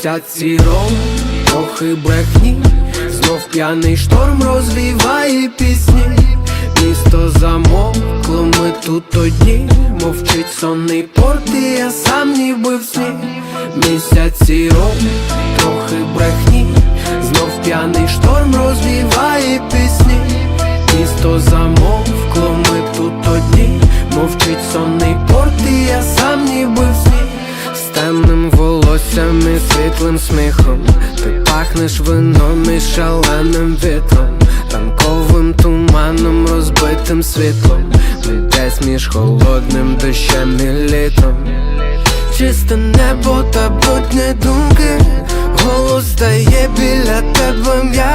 Місяці ром, трохи брехні, знов п'яний шторм розвіває пісні, місто замовкло, ми тут одні, мовчить сонний порт, і я сам ніби в сні. Місяці ром, трохи брехні, знов п'яний шторм розвіває пісні, місто замовкло, ми тут одні, мовчить сонний порт, і я сам і світлим сміхом. Ти пахнеш вином і шаленим вітром. Ранковим туманом, розбитим світлом. Ми десь між холодним дощем і літом Чисте небо та будні думки. Голос дає біля тебе розчинив